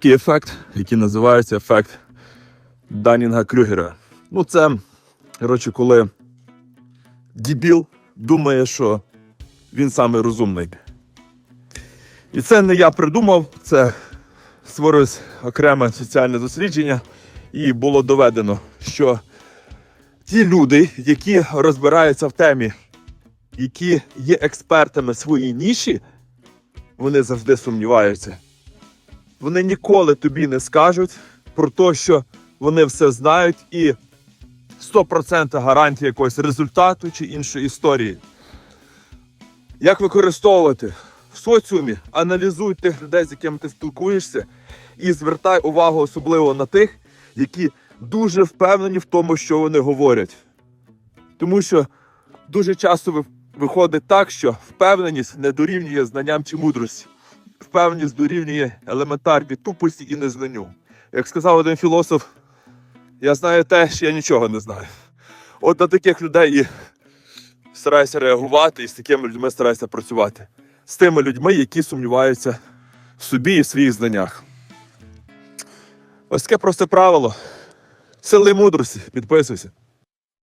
такий ефект, який називається ефект Данінга Крюгера. Ну, це, коротше, коли дібіл думає, що він самий розумний. І це не я придумав, це створилось окреме соціальне дослідження, і було доведено, що ті люди, які розбираються в темі, які є експертами своїй ніші, вони завжди сумніваються. Вони ніколи тобі не скажуть про те, що вони все знають, і 100% гарантія якогось результату чи іншої історії. Як використовувати в соціумі, аналізуй тих людей, з якими ти спілкуєшся, і звертай увагу особливо на тих, які дуже впевнені в тому, що вони говорять. Тому що дуже часто виходить так, що впевненість не дорівнює знанням чи мудрості. Впевненість дорівнює елементарній тупості і незнанню. Як сказав один філософ, я знаю те, що я нічого не знаю. От на таких людей і стараюся реагувати, і з такими людьми стараюся працювати. З тими людьми, які сумніваються в собі і в своїх знаннях. Ось таке просте правило. Сили мудрості. Підписуйся.